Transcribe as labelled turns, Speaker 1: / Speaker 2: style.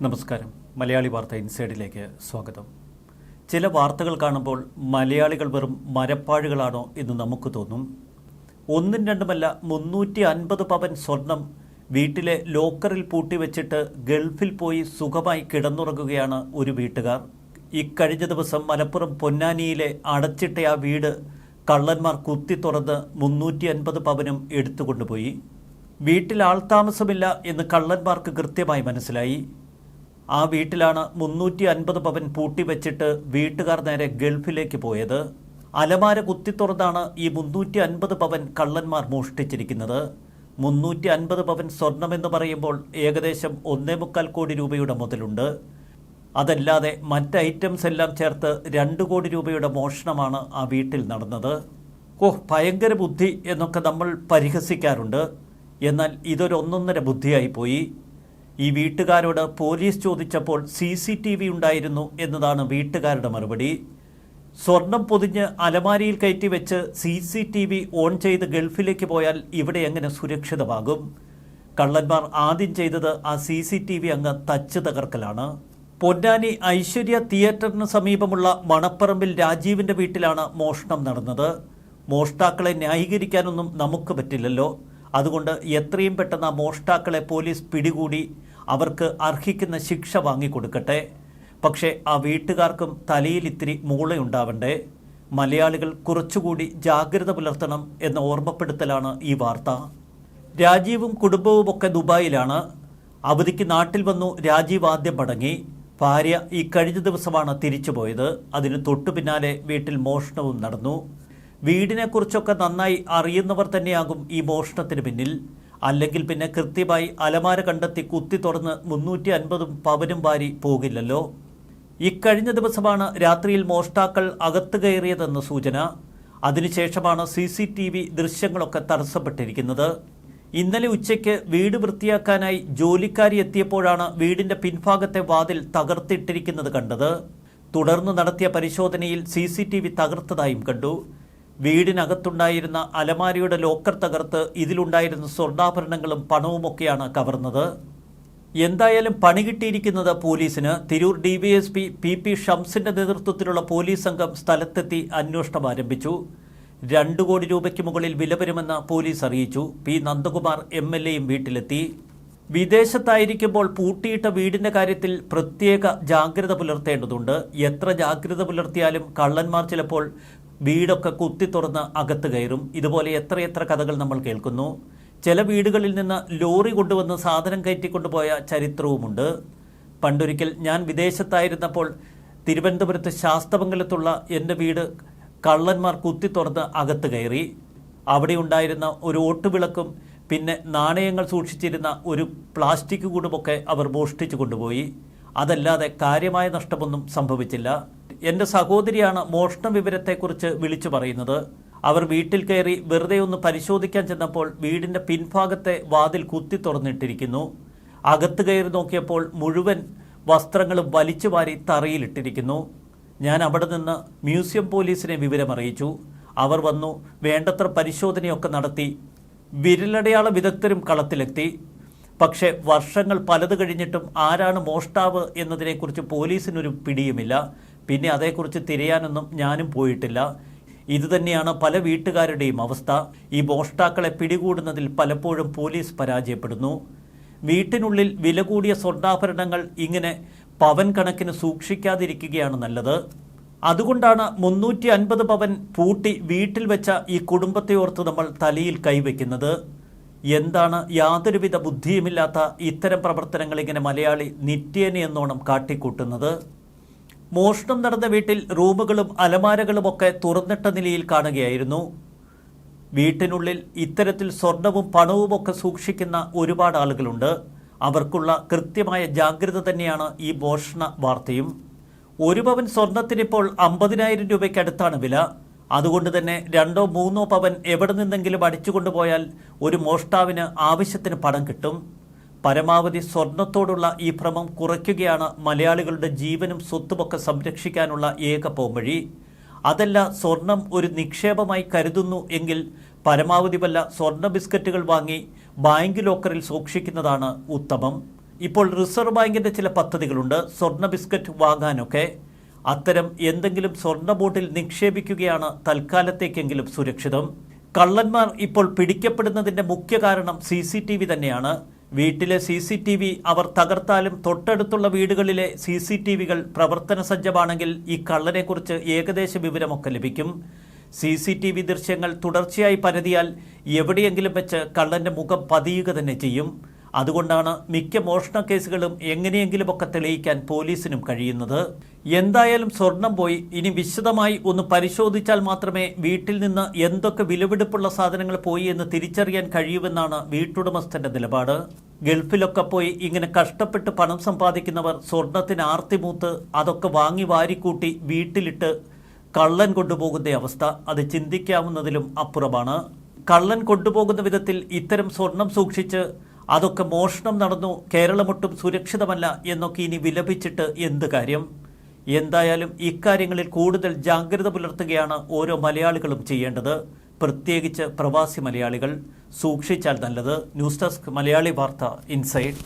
Speaker 1: നമസ്കാരം. മലയാളി വാർത്ത ഇൻസൈഡിലേക്ക് സ്വാഗതം. ചില വാർത്തകൾ കാണുമ്പോൾ മലയാളികൾ വെറും മരപ്പാഴുകളാണോ എന്ന് നമുക്ക് തോന്നും. ഒന്നും രണ്ടുമല്ല മുന്നൂറ്റി അൻപത് പവൻ സ്വർണം വീട്ടിലെ ലോക്കറിൽ പൂട്ടിവെച്ചിട്ട് ഗൾഫിൽ പോയി സുഖമായി കിടന്നുറങ്ങുകയാണ് ഒരു വീട്ടുകാർ. ഇക്കഴിഞ്ഞ ദിവസം മലപ്പുറം പൊന്നാനിയിലെ അടച്ചിട്ട ആ വീട് കള്ളന്മാർ കുത്തി തുറന്ന് മുന്നൂറ്റി അൻപത് പവനും എടുത്തുകൊണ്ടുപോയി. വീട്ടിൽ ആൾ താമസമില്ല എന്ന് കള്ളന്മാർക്ക് കൃത്യമായി മനസ്സിലായി. ആ വീട്ടിലാണ് മുന്നൂറ്റി അൻപത് പവൻ പൂട്ടിവെച്ചിട്ട് വീട്ടുകാർ നേരെ ഗൾഫിലേക്ക് പോയത്. അലമാര കുത്തിത്തുറന്നാണ് ഈ മുന്നൂറ്റി അൻപത് പവൻ കള്ളന്മാർ മോഷ്ടിച്ചിരിക്കുന്നത്. മുന്നൂറ്റി അൻപത് പവൻ സ്വർണമെന്ന് പറയുമ്പോൾ ഏകദേശം ഒന്നേ മുക്കാൽ കോടി രൂപയുടെ മുതലുണ്ട്. അതല്ലാതെ മറ്റ് ഐറ്റംസ് എല്ലാം ചേർത്ത് രണ്ട് കോടി രൂപയുടെ മോഷണമാണ് ആ വീട്ടിൽ നടന്നത്. ഓഹ് ഭയങ്കര ബുദ്ധി എന്നൊക്കെ നമ്മൾ പരിഹസിക്കാറുണ്ട്. എന്നാൽ ഇതൊരു ഒന്നൊന്നര ബുദ്ധിയായി പോയി. ഈ വീട്ടുകാരോട് പോലീസ് ചോദിച്ചപ്പോൾ സി സി ടി വി ഉണ്ടായിരുന്നു എന്നതാണ് വീട്ടുകാരുടെ മറുപടി. സ്വർണം പൊതിഞ്ഞ് അലമാരിയിൽ കയറ്റി വെച്ച് C C T V on ചെയ്ത് ഗൾഫിലേക്ക് പോയാൽ ഇവിടെ എങ്ങനെ സുരക്ഷിതമാകും? കള്ളന്മാർ ആദ്യം ചെയ്തത് ആ സി സി ടി വി അങ്ങ് തച്ച് തകർക്കലാണ്. പൊന്നാനി ഐശ്വര്യ തിയേറ്ററിന് സമീപമുള്ള മണപ്പറമ്പിൽ രാജീവിന്റെ വീട്ടിലാണ് മോഷണം നടന്നത്. മോഷ്ടാക്കളെ ന്യായീകരിക്കാനൊന്നും നമുക്ക് പറ്റില്ലല്ലോ. അതുകൊണ്ട് എത്രയും പെട്ടെന്ന് മോഷ്ടാക്കളെ പോലീസ് പിടികൂടി അവർക്ക് അർഹിക്കുന്ന ശിക്ഷ വാങ്ങിക്കൊടുക്കട്ടെ. പക്ഷേ ആ വീട്ടുകാർക്കും തലയിൽ ഇത്തിരി മൂളയുണ്ടാവണ്ടേ. മലയാളികൾ കുറച്ചുകൂടി ജാഗ്രത പുലർത്തണം എന്ന ഓർമ്മപ്പെടുത്തലാണ് ഈ വാർത്ത. രാജീവും കുടുംബവുമൊക്കെ ദുബായിലാണ്. അവധിക്ക് നാട്ടിൽ വന്നു രാജീവ് ആദ്യം മടങ്ങി. ഭാര്യ ഈ കഴിഞ്ഞ ദിവസമാണ് തിരിച്ചുപോയത്. അതിന് തൊട്ടു പിന്നാലെ വീട്ടിൽ മോഷണവും നടന്നു. വീടിനെക്കുറിച്ചൊക്കെ നന്നായി അറിയുന്നവർ തന്നെയാകും ഈ മോഷണത്തിന് പിന്നിൽ. അല്ലെങ്കിൽ പിന്നെ കൃത്യമായി അലമാര കണ്ടെത്തി കുത്തി തുറന്ന് മുന്നൂറ്റി അൻപതും പവനും വാരി പോകില്ലല്ലോ. ഇക്കഴിഞ്ഞ ദിവസമാണ് രാത്രിയിൽ മോഷ്ടാക്കൾ അകത്ത് കയറിയതെന്ന സൂചന. അതിനുശേഷമാണ് സി സി ടി വി ദൃശ്യങ്ങളൊക്കെ തടസ്സപ്പെട്ടിരിക്കുന്നത്. ഇന്നലെ ഉച്ചയ്ക്ക് വീട് വൃത്തിയാക്കാനായി ജോലിക്കാരി എത്തിയപ്പോഴാണ് വീടിന്റെ പിൻഭാഗത്തെ വാതിൽ തകർത്തിട്ടിരിക്കുന്നത് കണ്ടത്. തുടർന്ന് നടത്തിയ പരിശോധനയിൽ സി സി ടി വി തകർത്തതായും കണ്ടു. വീടിനകത്തുണ്ടായിരുന്ന അലമാരിയുടെ ലോക്കർ തകർത്ത് ഇതിലുണ്ടായിരുന്ന സ്വർണാഭരണങ്ങളും പണവുമൊക്കെയാണ് കവർന്നത്. എന്തായാലും പണി കിട്ടിയിരിക്കുന്നത് പോലീസിന്. തിരൂർ ഡിവൈഎസ്പി പി പി ഷംസിന്റെ നേതൃത്വത്തിലുള്ള പോലീസ് സംഘം സ്ഥലത്തെത്തി അന്വേഷണം ആരംഭിച്ചു. രണ്ടു കോടി രൂപയ്ക്ക് മുകളിൽ വില വരുമെന്ന് പോലീസ് അറിയിച്ചു. പി നന്ദകുമാർ എം എൽ എയും വീട്ടിലെത്തി. വിദേശത്തായിരിക്കുമ്പോൾ പൂട്ടിയിട്ട വീടിന്റെ കാര്യത്തിൽ പ്രത്യേക ജാഗ്രത പുലർത്തേണ്ടതുണ്ട്. എത്ര ജാഗ്രത പുലർത്തിയാലും കള്ളന്മാർ ചിലപ്പോൾ വീടൊക്കെ കുത്തി തുറന്ന് അകത്ത് കയറും. ഇതുപോലെ എത്രയെത്ര കഥകൾ നമ്മൾ കേൾക്കുന്നു. ചില വീടുകളിൽ നിന്ന് ലോറി കൊണ്ടുവന്ന് സാധനം കയറ്റിക്കൊണ്ടുപോയ ചരിത്രവുമുണ്ട്. പണ്ടൊരിക്കൽ ഞാൻ വിദേശത്തായിരുന്നപ്പോൾ തിരുവനന്തപുരത്ത് ശാസ്തമംഗലത്തുള്ള എന്റെ വീട് കള്ളന്മാർ കുത്തി തുറന്ന് അകത്ത് കയറി. അവിടെ ഉണ്ടായിരുന്ന ഒരു ഓട്ടുവിളക്കും പിന്നെ നാണയങ്ങൾ സൂക്ഷിച്ചിരുന്ന ഒരു പ്ലാസ്റ്റിക് കൂടുമൊക്കെ അവർ മോഷ്ടിച്ചു കൊണ്ടുപോയി. അതല്ലാതെ കാര്യമായ നഷ്ടമൊന്നും സംഭവിച്ചില്ല. എന്റെ സഹോദരിയാണ് മോഷണ വിവരത്തെക്കുറിച്ച് വിളിച്ചു പറയുന്നത്. അവർ വീട്ടിൽ കയറി വെറുതെ ഒന്ന് പരിശോധിക്കാൻ ചെന്നപ്പോൾ വീടിന്റെ പിൻഭാഗത്തെ വാതിൽ കുത്തി തുറന്നിട്ടിരിക്കുന്നു. അകത്ത് കയറി നോക്കിയപ്പോൾ മുഴുവൻ വസ്ത്രങ്ങളും വലിച്ചു വാരി തറയിലിട്ടിരിക്കുന്നു. ഞാൻ അവിടെ നിന്ന് മ്യൂസിയം പോലീസിനെ വിവരമറിയിച്ചു. അവർ വന്നു വേണ്ടത്ര പരിശോധനയൊക്കെ നടത്തി. വിരലടയാള വിദഗ്ധരും കളത്തിലെത്തി. പക്ഷേ വർഷങ്ങൾ പലത് കഴിഞ്ഞിട്ടും ആരാണ് മോഷ്ടാവ് എന്നതിനെക്കുറിച്ച് പോലീസിനൊരു പിടിയുമില്ല. പിന്നെ അതേക്കുറിച്ച് തിരയാനൊന്നും ഞാനും പോയിട്ടില്ല. ഇതുതന്നെയാണ് പല വീട്ടുകാരുടെയും അവസ്ഥ. ഈ മോഷ്ടാക്കളെ പിടികൂടുന്നതിൽ പലപ്പോഴും പോലീസ് പരാജയപ്പെടുന്നു. വീട്ടിനുള്ളിൽ വില കൂടിയ സ്വർണാഭരണങ്ങൾ ഇങ്ങനെ പവൻ കണക്കിന് സൂക്ഷിക്കാതിരിക്കുകയാണ് നല്ലത്. അതുകൊണ്ടാണ് മുന്നൂറ്റി അൻപത് പവൻ പൂട്ടി വീട്ടിൽ വെച്ച ഈ കുടുംബത്തെ ഓർത്ത് നമ്മൾ തലയിൽ കൈവയ്ക്കുന്നത്. എന്താണ് യാതൊരുവിധ ബുദ്ധിയുമില്ലാത്ത ഇത്തരം പ്രവർത്തനങ്ങൾ ഇങ്ങനെ മലയാളി നിത്യേന എന്നോണം കാട്ടിക്കൂട്ടുന്നത്? മോഷണം നടന്ന വീട്ടിൽ റൂമുകളും അലമാരകളും ഒക്കെ തുറന്നിട്ട നിലയിൽ കാണുകയായിരുന്നു. വീട്ടിനുള്ളിൽ ഇത്തരത്തിൽ സ്വർണവും പണവുമൊക്കെ സൂക്ഷിക്കുന്ന ഒരുപാട് ആളുകളുണ്ട്. അവർക്കുള്ള കൃത്യമായ ജാഗ്രത തന്നെയാണ് ഈ മോഷണ വാർത്തയും. ഒരു പവൻ സ്വർണത്തിനിപ്പോൾ അമ്പതിനായിരം രൂപയ്ക്ക് അടുത്താണ് വില. അതുകൊണ്ട് തന്നെ രണ്ടോ മൂന്നോ പവൻ എവിടെ നിന്നെങ്കിലും അടിച്ചുകൊണ്ടുപോയാൽ ഒരു മോഷ്ടാവിന് ആവശ്യത്തിന് പണം കിട്ടും. പരമാവധി സ്വർണത്തോടുള്ള ഈ ഭ്രമം കുറയ്ക്കുകയാണ് മലയാളികളുടെ ജീവനും സ്വത്തുമൊക്കെ സംരക്ഷിക്കാനുള്ള ഏക പോംവഴി. അതല്ല സ്വർണം ഒരു നിക്ഷേപമായി കരുതുന്നു എങ്കിൽ പരമാവധി വല്ല സ്വർണ ബിസ്ക്കറ്റുകൾ വാങ്ങി ബാങ്ക് ലോക്കറിൽ സൂക്ഷിക്കുന്നതാണ് ഉത്തമം. ഇപ്പോൾ റിസർവ് ബാങ്കിന്റെ ചില പദ്ധതികളുണ്ട്. സ്വർണ ബിസ്ക്കറ്റ് വാങ്ങാനൊക്കെ. അത്തരം എന്തെങ്കിലും സ്വർണ ബോട്ടിൽ നിക്ഷേപിക്കുകയാണ് തൽക്കാലത്തേക്കെങ്കിലും സുരക്ഷിതം. കള്ളന്മാർ ഇപ്പോൾ പിടിക്കപ്പെടുന്നതിന്റെ മുഖ്യ കാരണം സി തന്നെയാണ്. വീട്ടിലെ സി സി ടി വി അവർ തകർത്താലും തൊട്ടടുത്തുള്ള വീടുകളിലെ സി സി ടി വികൾ പ്രവർത്തന സജ്ജമാണെങ്കിൽ ഈ കള്ളനെക്കുറിച്ച് ഏകദേശ വിവരമൊക്കെ ലഭിക്കും. സി സി ടി വി ദൃശ്യങ്ങൾ തുടർച്ചയായി പരതിയാൽ എവിടെയെങ്കിലും വെച്ച് കള്ളന്റെ മുഖം പതിയുക തന്നെ ചെയ്യും. അതുകൊണ്ടാണ് മിക്ക മോഷണ കേസുകളും എങ്ങനെയെങ്കിലുമൊക്കെ തെളിയിക്കാൻ പോലീസിനും കഴിയുന്നത്. എന്തായാലും സ്വർണം പോയി. ഇനി വിശദമായി ഒന്ന് പരിശോധിച്ചാൽ മാത്രമേ വീട്ടിൽ നിന്ന് എന്തൊക്കെ വിലപിടിപ്പുള്ള സാധനങ്ങൾ പോയി എന്ന് തിരിച്ചറിയാൻ കഴിയുമെന്നാണ് വീട്ടുടമസ്ഥന്റെ നിലപാട്. ഗൾഫിലൊക്കെ പോയി ഇങ്ങനെ കഷ്ടപ്പെട്ട് പണം സമ്പാദിക്കുന്നവർ സ്വർണത്തിന് ആർത്തിമൂത്ത് അതൊക്കെ വാങ്ങി വാരിക്കൂട്ടി വീട്ടിലിട്ട് കള്ളൻ കൊണ്ടുപോകുന്ന അവസ്ഥ അത് ചിന്തിക്കാവുന്നതിലും അപ്പുറമാണ്. കള്ളൻ കൊണ്ടുപോകുന്ന വിധത്തിൽ ഇത്തരം സ്വർണം സൂക്ഷിച്ച് അതൊക്കെ മോഷണം നടന്നു കേരളമൊട്ടും സുരക്ഷിതമല്ല എന്നൊക്കെ ഇനി വിലപിച്ചിട്ട് എന്ത് കാര്യം? എന്തായാലും ഇക്കാര്യങ്ങളിൽ കൂടുതൽ ജാഗ്രത പുലർത്തുകയാണ് ഓരോ മലയാളികളും ചെയ്യേണ്ടത്. പ്രത്യേകിച്ച് പ്രവാസി മലയാളികൾ. സൂക്ഷിച്ചാൽ നല്ലത്. ന്യൂസ് ഡെസ്ക് മലയാളി വാർത്ത ഇൻസൈഡ്.